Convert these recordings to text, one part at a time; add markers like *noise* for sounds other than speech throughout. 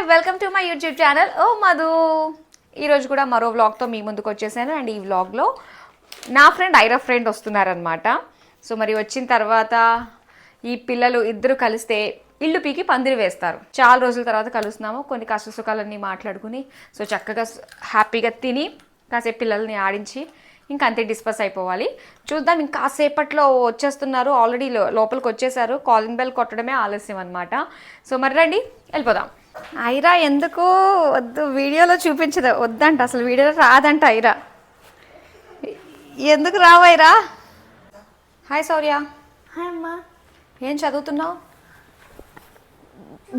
Hi welcome to my YouTube channel O Madhu ఈరోజు కూడా మరో వ్లాగ్తో మీ ముందుకు వచ్చేసాను. అండ్ ఈ వ్లాగ్లో నా ఫ్రెండ్ ఐరా ఫ్రెండ్ వస్తున్నారనమాట సో మరి వచ్చిన తర్వాత ఈ పిల్లలు ఇద్దరు కలిస్తే ఇల్లు పీకి పందిరి వేస్తారు. చాలా రోజుల తర్వాత కలుస్తున్నాము. కొన్ని కష్ట సుఖాలన్నీ మాట్లాడుకుని సో చక్కగా హ్యాపీగా తిని కాసేపు పిల్లల్ని ఆడించి ఇంకా అంతే డిస్పస్ అయిపోవాలి. చూద్దాం ఇంకా కాసేపట్లో వచ్చేస్తున్నారు. ఆల్రెడీ లోపలికి వచ్చేసారు. కాలింగ్ బెల్ కొట్టడమే ఆలస్యం అనమాట సో మరి రండి వెళ్ళిపోదాం. ఐరా ఎందుకు? వద్దు వీడియోలో చూపించదు. వద్దంట అసలు వీడియోలో రాదంట ఐరా. ఎందుకు రావైరా హాయ్ సౌర్య. హాయ్ అమ్మా. ఏం చదువుతున్నావు?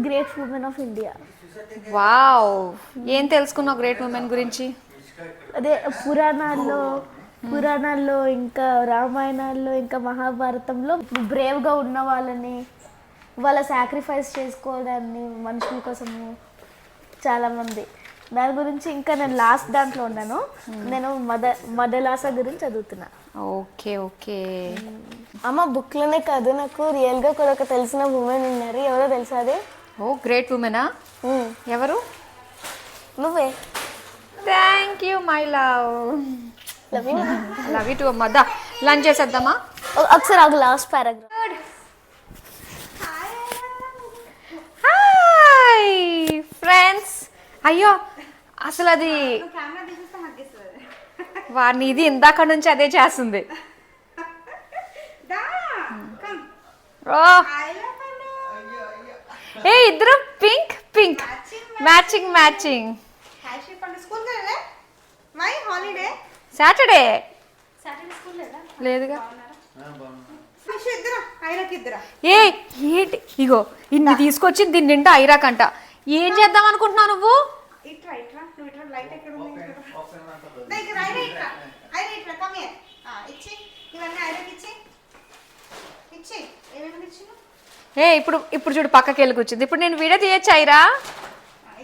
Great women of India wow. ఏం తెలుసుకున్నావు గ్రేట్ ఉమెన్ గురించి? అదే పురాణాల్లో పురాణాల్లో ఇంకా రామాయణాల్లో ఇంకా మహాభారతంలో బ్రేవ్గా ఉన్న వాళ్ళని వాళ్ళ సాక్రిఫైస్ చేసుకోవడాన్ని మనుషుల కోసము చాలామంది. దాని గురించి ఇంకా నేను లాస్ట్ దాంట్లో ఉన్నాను. నేను మద మదలాస గురించి చదువుతున్నా. Okay okay. అమ్మ బుక్లోనే కాదు నాకు. రియల్గా కూడా ఒక తెలిసిన ఉమెన్ ఉన్నారు. ఎవరో తెలుసా అది? ఓ గ్రేట్ ఉమెనా ఎవరు? నువ్వే. Thank you my love love you love you too అమ్మ. దా లంచ్ చేసేద్దామా? ఒకసారి ఒక లాస్ట్ పారాగ్రాఫ్ హాయ్ ఫ్రెండ్స్ అయ్యో అసలు అది వారిని ఇది ఇందాక నుంచి అదే చేస్తుంది. ఓ. ఏ ఇద్దరు pink pink. Matching matching Saturday Saturday school లేదా? లేదుగా. ఐరక్ ఏ ఏంటి? ఇగో ఇన్ని తీసుకొచ్చి దీని నిండా ఐరాకంట ఏం చేద్దాం అనుకుంటున్నావు నువ్వు? ఇట్రా ఇట్రా నువ్వు ఇట్రా లైట్ ఎక్కడ ఉంది? ఇక్కడ ఇక్కడ ఐర ఇట్రా ఐర ఇట్రా కమ్ హియర్ ఇచ్చి. ఇవన్నీ ఐరక్ ఇచ్చి. ఇచ్చి. ఏమేమి ఇచ్చినావు? ఏ ఇప్పుడు ఇప్పుడు చూడు పక్కకి వెళ్ళి కూర్చుంది. ఇప్పుడు నేను వీడియో తీయచ్చు ఐరా?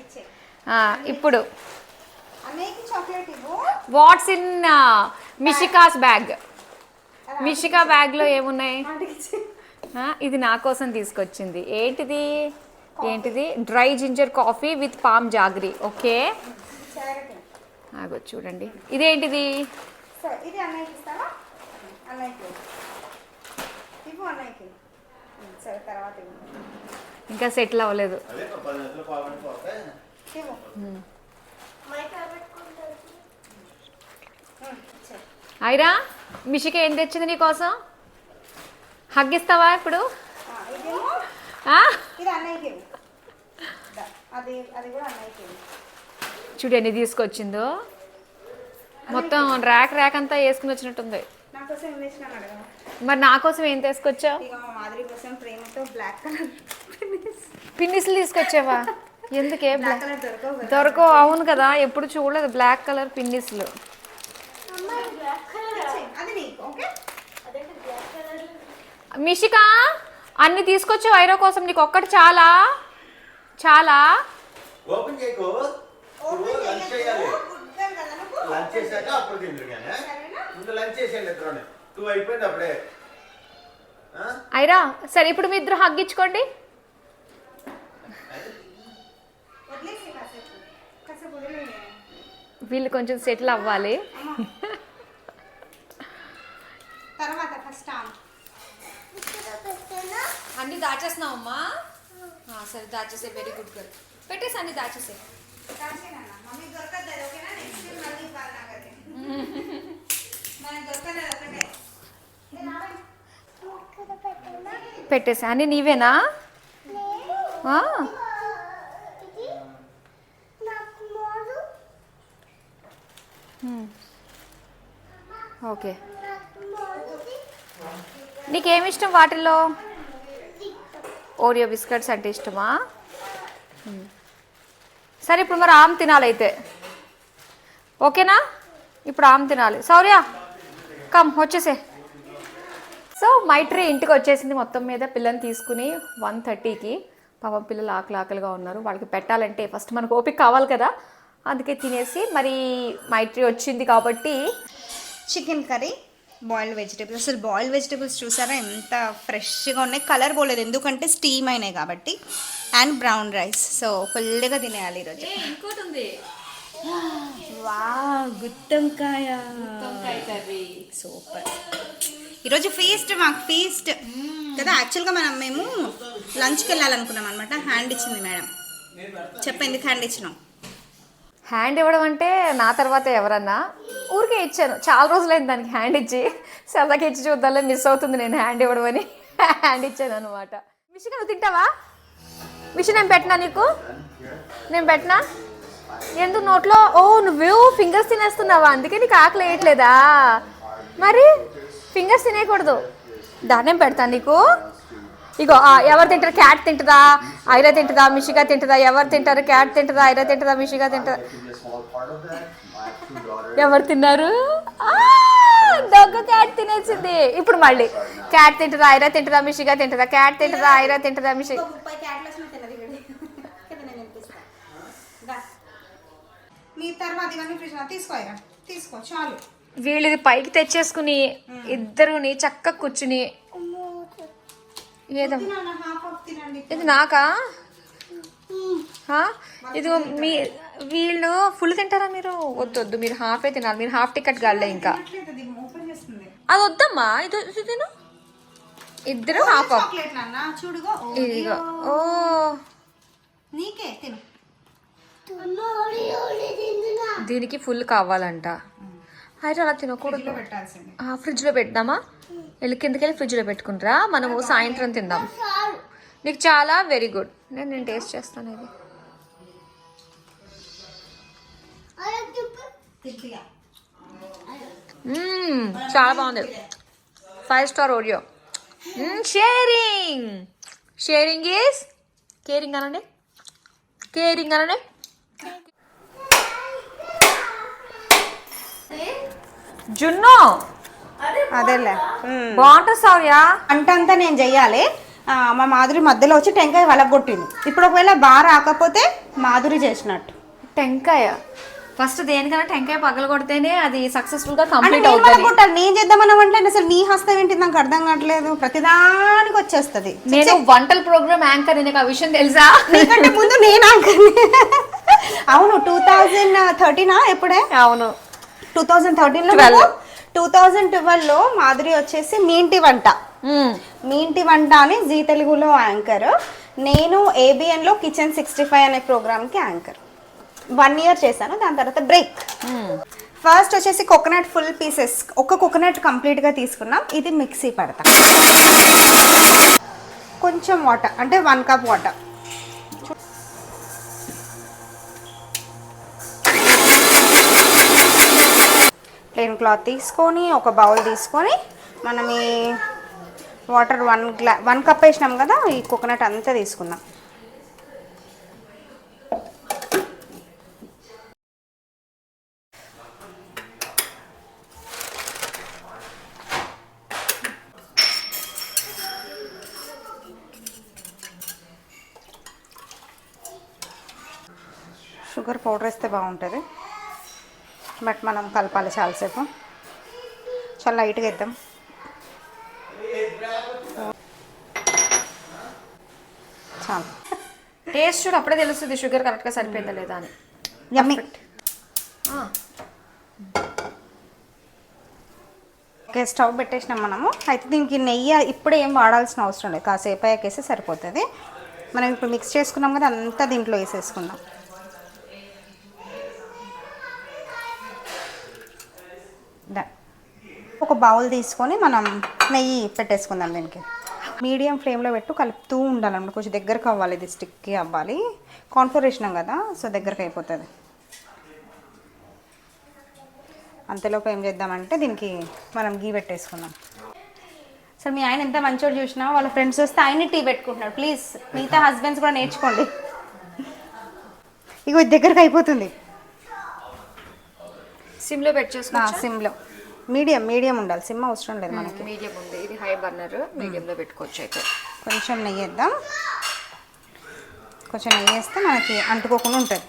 ఇచ్చే. ఆ, ఇప్పుడు. What's in Mishika's bag Mishika బ్యాగ్లో ఏమున్నాయి? ఆంటీకి ఇచ్చి. ఆ, ఇది నా కోసం తీసుకొచ్చింది. ఏంటిది? ఏంటిది? Dry ginger coffee with palm jaggery okay ఆగో చూడండి. ఇదేంటిది? ఇంకా సెటిల్ అవ్వలేదు. ఐరా మిషిక ఏం తెచ్చింది నీకోసం? హగ్గిస్తావా ఇప్పుడు? ఆ, ఇదేమో? ఆ? ఇది అది అది కూడా అన్నయ్యకి ఇవ్వు. చూడు ఎన్ని తీసుకొచ్చిందో. మొత్తం ర్యాక్ ర్యాక్ అంతా వేసుకుని వచ్చినట్టుంది. ఏం తెచ్చినా మరి నా కోసం ఏం తీసుకొచ్చావు? ఇక మా మాదిరి కోసం ప్రేమతో బ్లాక్ కలర్ పిన్నిస్లు తీసుకొచ్చావా? ఎందుకే బ్లాక్ కలర్ దొరకవు కదా. అవును కదా. ఎప్పుడు చూడలేదు బ్లాక్ కలర్ పిన్నిస్లు. ఇచ్చేయ్. అది నీకు ఓకే? మిషిక అన్ని తీసుకొచ్చావు ఐరో కోసం నీకు ఒక్కటి చాలా? చాలా. ఓపెన్ చేయకు. ఓపెన్ లంచ్ చేయాలి. గుడ్డలు కదా నువ్వు. లంచ్ చేశాక అప్పుడు తిందురు కానీ సరేనా? ముందు లంచ్ చేసేయండి ఇద్దరు టూ అయిపోయింది అప్పుడే. ఆ? ఐరా సరే ఇప్పుడు మీ ఇద్దరు హగ్గించుకోండి వీళ్ళు కొంచెం సెటిల్ అవ్వాలి. తర్వాత ఫస్ట్ ఆమె. అన్ని దాచేస్తున్నావమ్మా. సరే దాచేసే వెరీ గుడ్ గర్ల్ పెట్టేసి అన్ని దాచేసే *laughs* పెట్టేసా. అన్ని నీవేనా? ఓకే. నీకేమి ఇష్టం వాటిల్లో? ఓరియో బిస్కెట్స్ అంటే ఇష్టమా? సరే ఇప్పుడు మరి ఆమె తినాలైతే. ఓకేనా? ఇప్పుడు ఆమె తినాలి. సౌర్య కమ్ వచ్చేసే. సో మైట్రీ ఇంటికి వచ్చేసింది మొత్తం మీద పిల్లని తీసుకుని వన్ థర్టీకి. పాపం పిల్లలు ఆకలి ఆకలిగా ఉన్నారు. వాళ్ళకి పెట్టాలంటే ఫస్ట్ మనకు ఓపిక కావాలి కదా. అందుకే తినేసి మరి మైట్రీ వచ్చింది కాబట్టి చికెన్ కర్రీ. Boiled vegetables. అసలు బాయిల్డ్ వెజిటేబుల్స్ చూసారా? ఎంత ఫ్రెష్గా ఉన్నాయి. కలర్ పోలేదు. ఎందుకంటే స్టీమ్ అయినాయి కాబట్టి. And brown rice. సో ఫుల్గా తినేయాలి ఈరోజు. ఇంకోటి ఉంది. వా గుత్తంకాయ. కర్రీ. సూపర్. ఈరోజు ఫీస్ట్ మాకు ఫీస్ట్ కదా యాక్చువల్గా మనం మేము లంచ్కి వెళ్ళాలనుకున్నాం అనమాట హ్యాండ్ ఇచ్చింది మేడం. చెప్ప ఎందుకు హ్యాండ్ ఇచ్చినాం హ్యాండ్ ఇవ్వడం అంటే నా తర్వాత ఎవరన్నా? ఊరికే ఇచ్చాను. చాలా రోజులైంది దానికి హ్యాండ్ ఇచ్చి. సరదాకి ఇచ్చి చూద్దాంలే మిస్ అవుతుంది నేను హ్యాండ్ ఇవ్వడం అని. హ్యాండ్ ఇచ్చాను అనమాట మిషన్ నువ్వు తింటావా? మిషన్ నేను పెట్టినా నీకు? నేను పెట్టినా? ఎందుకు నోట్లో? ఓ నువ్వు ఫింగర్స్ తినేస్తున్నావా? అందుకే నీకు ఆకలి వేయట్లేదా? మరి ఫింగర్స్ తినేయకూడదు. దాన్నేం పెడతాను నీకు? ఇగో ఎవరు తింటారు? క్యాట్ తింటుందా? ఐరా తింటుందా? మిషిగా తింటుందా? ఎవరు తింటారు? క్యాట్ తింటుందా? ఐరా తింటుందా? మిషిగా తింటుందా. ఎవరు తిన్నారు? దొంగ క్యాట్ తినేసింది. ఇప్పుడు మళ్ళీ. క్యాట్ తింటుందా? ఐరా తింటుందా? మిషిగా తింటుందా? క్యాట్ తింటుందా? ఐరా తింటుందా? మిషి. మీ తర్వాత ఇవన్నీ ఫ్రిడ్జ్ తీసుకో చాలు. వీళ్ళు ఇది పైకి తెచ్చేసుకుని ఇద్దరుని చక్క కూర్చుని ఏదో. ఇది నాకా? హా? ఇది మీ వీళ్ళు ఫుల్ తింటారా మీరు? వద్దు వద్దు మీరు హాఫే తినాలి. మీరు హాఫ్ టికెట్ కాలే ఇంకా. అది ఓపెన్ చేస్తుంది. అది వద్దమ్మా ఇది ఇది తిను. ఇద్దరు హాఫ్ హాఫ్ చాక్లెట్ నాన్న చూడుగో. ఇదిగో. ఓ. నీకే తిను. దీనికి ఫుల్ కావాలంట. అయితే అలా తినకూడదు. ఫ్రిడ్జ్లో పెడదామా? వెళ్ళి కిందకి వెళ్ళి ఫ్రిడ్జ్లో పెట్టుకుంటారా? మనము సాయంత్రం తిందాం. నీకు చాలా వెరీ గుడ్. నేను నేను టేస్ట్ చేస్తాను ఇది. చాలా బాగుంది. ఫైవ్ స్టార్ ఓడియో షేరింగ్. షేరింగ్ ఈస్ కేరింగ్ అనండి. కేరింగ్ అనండి. జున్నో. అదేలే. బాగుంటుంది సౌర్య వంట అంతా నేను చెయ్యాలి. మా మాధురి మధ్యలో వచ్చి టెంకాయ వలగొట్టింది. ఇప్పుడు ఒకవేళ బాగా రాకపోతే మాధురి చేసినట్టు. టెంకాయ? ఫస్ట్ దేనికైనా టెంకాయ పగల కొడితేనే అది సక్సెస్ఫుల్గా అంటే కంప్లీట్ నేను అవుతుంది. నేను చేద్దామన్నా అంటే అసలు నీ హస్తం ఏంటి నాకు అర్థం కావట్లేదు. ప్రతిదానికి వచ్చేస్తుంది. నేను వంటల ప్రోగ్రామ్ యాంకర్ నీకు ఆ విషయం తెలుసా? నీకంటే ముందు నేను అంకర్ని. అవును టూ థౌజండ్ థర్టీనా ఎప్పుడే? అవును. టూ థౌజండ్ థర్టీన్లో టూ థౌజండ్ ట్వెల్వ్లో మాధురి వచ్చేసి మీ ఇంటి వంట. మ్మ్. మీ ఇంటి వంట అని జీ తెలుగులో యాంకర్. నేను ఏబిఎన్లో కిచెన్ సిక్స్టీ ఫైవ్ అనే ప్రోగ్రామ్కి యాంకర్. వన్ ఇయర్ చేశాను దాని తర్వాత బ్రేక్. ఫస్ట్ వచ్చేసి కోకోనట్ ఫుల్ పీసెస్ ఒక కోకోనట్ కంప్లీట్గా తీసుకున్నాం ఇది మిక్సీ పడతాం. కొంచెం వాటర్ అంటే one cup water plain cloth తీసుకొని ఒక బౌల్ తీసుకొని మనం ఈ వాటర్ వన్ గ్లా వన్ కప్ వేసినాం కదా ఈ కోకోనట్ అంతా తీసుకుందాం షుగర్ పౌడర్ వేస్తే బాగుంటుంది బట్ మనం కలపాలి చాలాసేపు. చాలా లైట్గా వేద్దాం చాలు. టేస్ట్ చూడు అప్పుడే తెలుస్తుంది షుగర్ కరెక్ట్గా సరిపోయిందా లేదా అని. యమ్మీ ఓకే స్టవ్ పెట్టేసినాం మనము. అయితే దీనికి నెయ్యి ఇప్పుడు ఏం వాడాల్సిన అవసరం లేదు. కాసేపు అయ్యాకేస్తే సరిపోతుంది. మనం ఇప్పుడు మిక్స్ చేసుకున్నాం కదా అంతా దీంట్లో వేసేసుకుందాం. ఒక బౌల్ తీసుకొని మనం నెయ్యి పెట్టేసుకుందాం దీనికి. మీడియం ఫ్లేమ్లో పెట్టు కలుపుతూ ఉండాలన్నమాట. కొంచెం దగ్గరకు అవ్వాలి ఇది స్టిక్కి అవ్వాలి. కార్న్ఫ్లోర్ వేసినాం కదా సో దగ్గరకు అయిపోతుంది. అంతలోపు ఏం చేద్దామంటే దీనికి మనం గీ పెట్టేసుకుందాం. అసలు మీ ఆయన ఎంత మంచోడు చూసినా వాళ్ళ ఫ్రెండ్స్ వస్తే ఆయన టీ పెట్టుకుంటున్నాడు. ప్లీజ్ మిగతా హస్బెండ్స్ కూడా నేర్చుకోండి. ఇగో దగ్గరకు అయిపోతుంది. సిమ్లో పెట్టి చేసుకో సిమ్లో. మీడియం మీడియం ఉండాలి. సిమ్ అవసరం లేదు మనకి. మీడియం ఉంది. ఇది హై బర్నర్ మీడియం లో పెట్టుకోవచ్చు అయితే. కొంచెం నెయ్యి వేద్దాం కొంచెం నెయ్యి వేస్తే మనకి అంటుకోకుండా ఉంటుంది.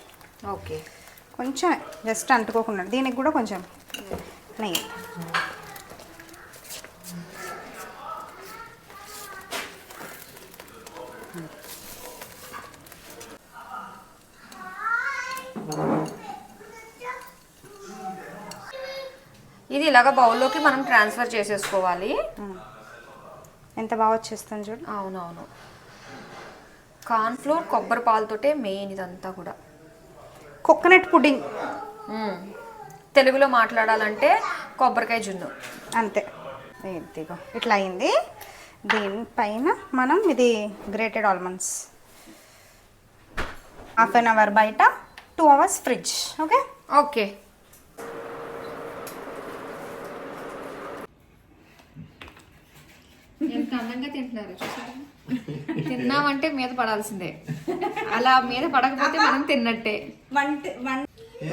ఓకే. కొంచెం జస్ట్ అంటుకోకుండా. దీనికి కూడా కొంచెం నెయ్యి. ఇలాగ బౌల్లోకి మనం ట్రాన్స్ఫర్ చేసేసుకోవాలి. ఎంత బాగా వచ్చేస్తుంది చూడు. అవునవును. కార్న్ఫ్లోర్ కొబ్బరి పాలతోటే మెయిన్ ఇదంతా కూడా. Coconut pudding. తెలుగులో మాట్లాడాలంటే కొబ్బరికాయ జున్ను. అంతే. ఇదిగో ఇట్లా అయింది. దీనిపైన మనం ఇది grated almonds. Half an hour బయట two hours fridge. Okay? Okay. ఎంత అందంగా తింటున్నారు తిన్నామంటే మీద పడాల్సిందే. అలా మీద పడకపోతే మనం తిన్నట్టే. వంట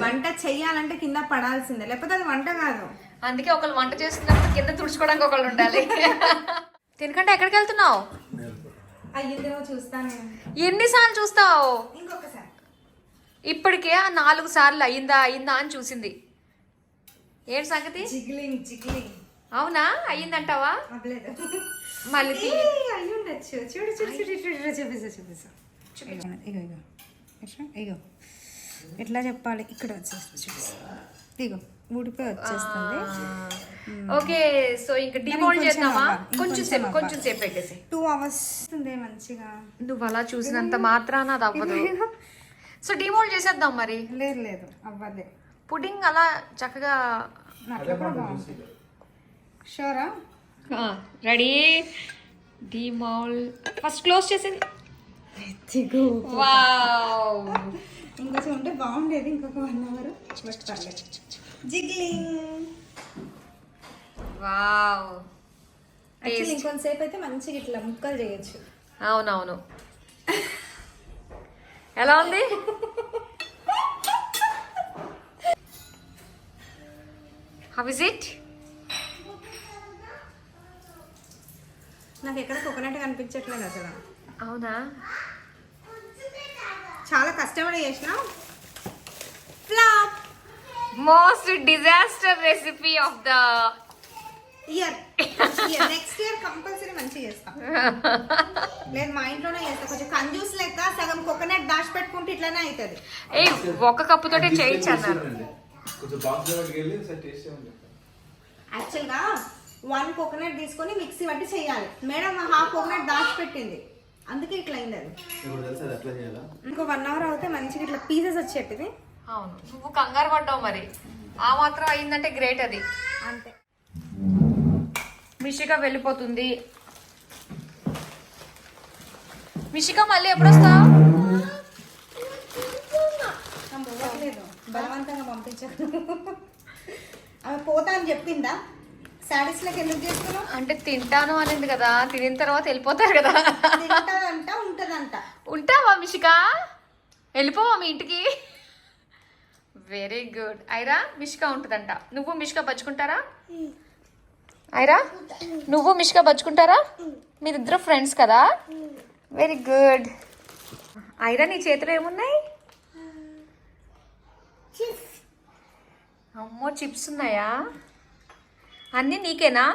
వంట చెయ్యాలంటే కింద పడాల్సిందే. లేకపోతే అది వంట కాదు. అందుకే ఒకళ్ళు వంట చేస్తున్నప్పుడు కింద తుడుచుకోవడానికి ఒకళ్ళు ఉండాలి. తినకంటే ఎక్కడికి వెళ్తున్నావు? అయ్యిందేమో చూస్తాను ఎన్నిసార్లు చూస్తావు? ఇంకొకసారి. ఇప్పటికే ఆ నాలుగు సార్లు అయిందా అయిందా అని చూసింది. ఏంటి సంగతి? జిగ్లింగ్ జిగ్లింగ్. అవునా? అయ్యిందంటావా? మళ్ళీ అయ్యి ఉండొచ్చు. చూడు చూడు చూడు చూడు చూపిస్తా చూపిస్తా. ఇగో ఇగో ఇగో. ఎట్లా? ఇగో. ఎట్లా చెప్పాలి? ఇక్కడ వచ్చేస్తుంది చూపిస్తా. ఇగో ఊడిపోయి వచ్చేస్తుంది. ఓకే సో ఇంకా డిమోల్డ్ చేద్దామా? కొంచెం సేపు. కొంచెం సేపు పెట్టేసి టూ అవర్స్ ఉంది మంచిగా. నువ్వు అలా చూసినంత మాత్రాన అది అవ్వదు. సో డిమోల్డ్ చేసేద్దాం మరి. లేదు లేదు అవ్వదే పుడింగ్ అలా చక్కగా షూరా? రెడీ? డిమోల్. ఫస్ట్ క్లోజ్ చేసేది. వావ్. ఇంకొంచెం ఉంటే బాగుండేది ఇంకొక వన్ అవర్ జిగ్లింగ్. వావ్. ఇంకొంతసేపు అయితే మంచిగా ఇట్లా ముక్కలు చేయొచ్చు. అవునవును. ఎలా ఉంది? హౌ ఇస్ ఇట్ నాకు ఎక్కడ కోకోనట్ కనిపించట్లేదు అసలు. అవునా? చాలా కష్టపడి చేసిన. Flop most disaster recipe of the year next year compulsory మంచిగా చేస్తా. *laughs* లేదు మా ఇంట్లోనే చేస్తా. కొంచెం కంజూస్ లెక్క సగం కోకోనట్ దాచి పెట్టుకుంటే ఇట్లానే అవుతుంది ఏ ఒక సార్ టేస్ట్ చేయండి యాక్చువల్గా వన్ కోకోనట్ తీసుకొని మిక్సీ పట్టి చేయాలి. మేడం హాఫ్ కోకోనట్ దాచి పెట్టింది అందుకే ఇట్లా అయింది అది. ఇంకో వన్ అవర్ అవుతే మంచిగా ఇట్లా పీసెస్ వచ్చేటివి. అవును. నువ్వు కంగారు పడ్డావు మరి. ఆ మాత్రం అయిందంటే గ్రేట్ అది. అంతే. మిషిక వెళ్ళిపోతుంది. మిషిక మళ్ళీ ఎప్పుడు వస్తావు? పోవట్లేదు బలవంతంగా పంపించారు. ఆమె పోతా అని చెప్పిందా? శారీస్లోకి ఎందుకు చేస్తున్నావు? అంటే తింటాను అనింది కదా తినిన తర్వాత వెళ్ళిపోతారు కదా. తింటదంట ఉంటదంట. ఉంటావా మిషిక? వెళ్ళిపోవా మీ ఇంటికి? వెరీ గుడ్ ఐరా మిషిక ఉంటుందంట. నువ్వు మిషిక బచ్చుకుంటారా ఐరా నువ్వు మిషిక బచ్చుకుంటారా మీరిద్దరు ఫ్రెండ్స్ కదా? వెరీ గుడ్ ఐరా నీ చేతిలో ఏమున్నాయి? అమ్మో చిప్స్ ఉన్నాయా? అన్నీ నీకేనా?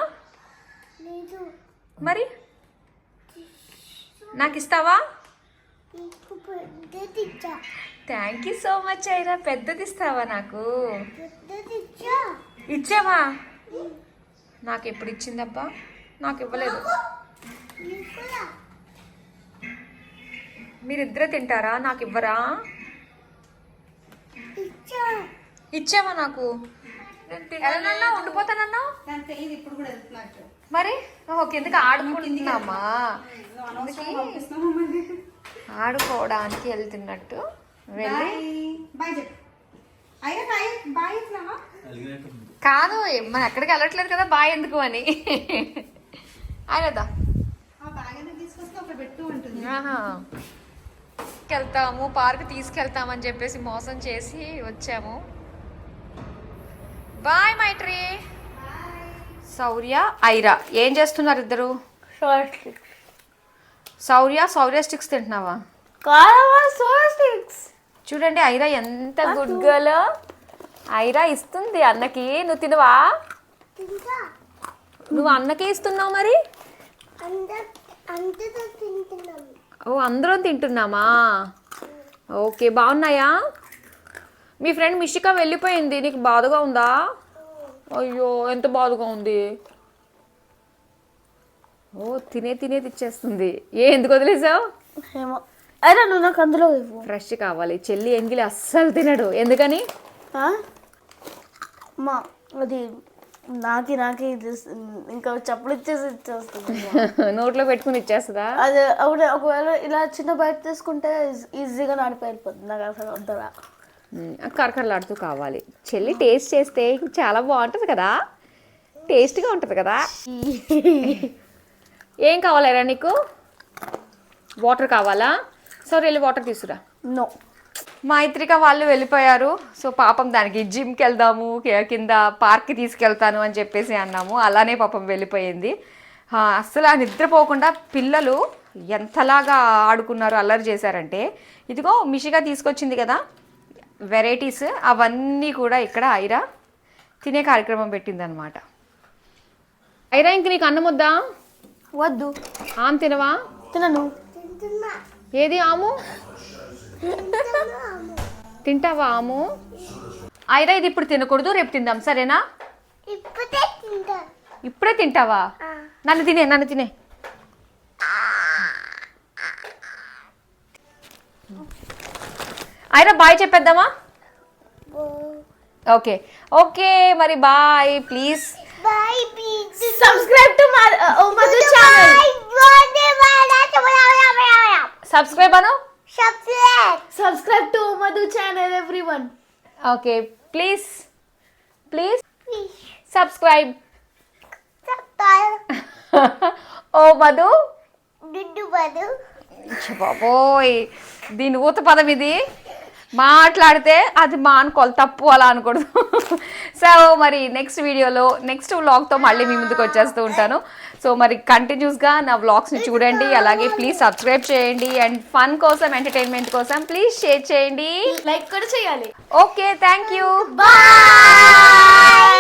మరి? నాకు ఇస్తావా థ్యాంక్ యూ సో మచ్ అయినా పెద్దది ఇస్తావా నాకు? ఇచ్చావా? నాకు ఎప్పుడు ఇచ్చిందబ్బా? నాకు? ఇవ్వలేదు మీరిద్దరే తింటారా? నాకు ఇవ్వరా ఇచ్చావా నాకు? నేను తినాలన్నా ఉండిపోతానన్నా ఇప్పుడు కూడా వెళ్తున్నట్టు మరి? ఓహో కిందకి ఆడుకుంటున్నామా? ఆడుకోవడానికి వెళ్తున్నట్టు. వెళ్ళి. కాదు మనం ఎక్కడికి వెళ్ళట్లేదు కదా బాయ్ ఎందుకు అని. ఆయనదా ఎందుకు వెళ్తాము పార్క్ తీసుకెళ్తామని చెప్పేసి మోసం చేసి వచ్చాము. బాయ్ మైట్రీ శౌర్య ఐరా ఏం చేస్తున్నారు ఇద్దరు? శౌర్య శౌర్య స్టిక్స్ తింటున్నావా? చూడండి ఐరా ఎంత గుడ్ గర్ల్ ఐరా ఇస్తుంది అన్నకి. నువ్వు తినవా? నువ్వు అన్నకే ఇస్తున్నావు మరి? ఓ అందరం తింటున్నామా? ఓకే బాగున్నాయా? మీ ఫ్రెండ్ మిషిక వెళ్ళిపోయింది. నీకు బాధగా ఉందా? అయ్యో ఎంత బాధగా ఉంది. ఓ తినే తినే తెచ్చేస్తుంది. ఏ ఎందుకు వదిలేసావు? ఏమో. అయినా నువ్వు నాకు అందులో ఫ్రెష్ కావాలి. చెల్లి ఎంగిలి అస్సలు తినడు. ఎందుకని? మా అది నాకి నాకి ఇంకా చెప్పులు ఇచ్చేసి ఇచ్చేస్తుంది. *laughs* నోట్లో పెట్టుకుని ఇచ్చేస్తుందా? అదే అప్పుడు ఒకవేళ ఇలా చిన్న బయట తీసుకుంటే ఈజీగా నాడిపోయిపోతుంది నాకు అసలు వద్దరా కరకరలాడుతూ కావాలి. చెల్లి టేస్ట్ చేస్తే చాలా బాగుంటుంది కదా. టేస్ట్గా ఉంటుంది కదా. ఏం కావాలరా నీకు? వాటర్ కావాలా? సరే వెళ్ళి వాటర్ తీసుకురా నో మైత్రిక వాళ్ళు వెళ్ళిపోయారు. సో పాపం దానికి జిమ్కి వెళ్దాము కింద పార్క్కి తీసుకెళ్తాను అని చెప్పేసి అన్నాము. అలానే పాపం వెళ్ళిపోయింది. అస్సలు ఆ నిద్రపోకుండా పిల్లలు ఎంతలాగా ఆడుకున్నారు అల్లరి చేశారంటే. ఇదిగో మిషిగా తీసుకొచ్చింది కదా. వెరైటీస్ అవన్నీ కూడా ఇక్కడ ఐరా తినే కార్యక్రమం పెట్టిందనమాట ఐరా ఇంక నీకు అన్నం వద్దా? వద్దు. ఆమె తినవా? తినను. ఏది ఆము? తింటావా ఆము? ఐరా ఇది ఇప్పుడు తినకూడదు రేపు తిందాం సరేనా? ఇప్పుడే తింటావా? నన్ను తినే నన్ను తినే. ఐరా బాయ్ చెప్పేద్దామా? ఓకే. ఓకే మరి bye please. Subscribe to Madhu channel subscribe Anu? Subscribe to O Madhu channel everyone okay please. Please. Subscribe *laughs* O Madhu బాబోయ్. దీని ఊత పదం ఇది. మాట్లాడితే అది మానుకోవాలి తప్పు అలా అనకూడదు. *laughs* సో మరి నెక్స్ట్ వీడియోలో నెక్స్ట్ వ్లాగ్తో మళ్ళీ మీ ముందుకు వచ్చేస్తూ ఉంటాను. సో మరి కంటిన్యూస్గా నా వ్లాగ్స్ని చూడండి అలాగే ప్లీజ్ సబ్స్క్రైబ్ చేయండి అండ్ ఫన్ కోసం ఎంటర్టైన్మెంట్ కోసం ప్లీజ్ షేర్ చేయండి. లైక్ కూడా చేయాలి. Okay thank you bye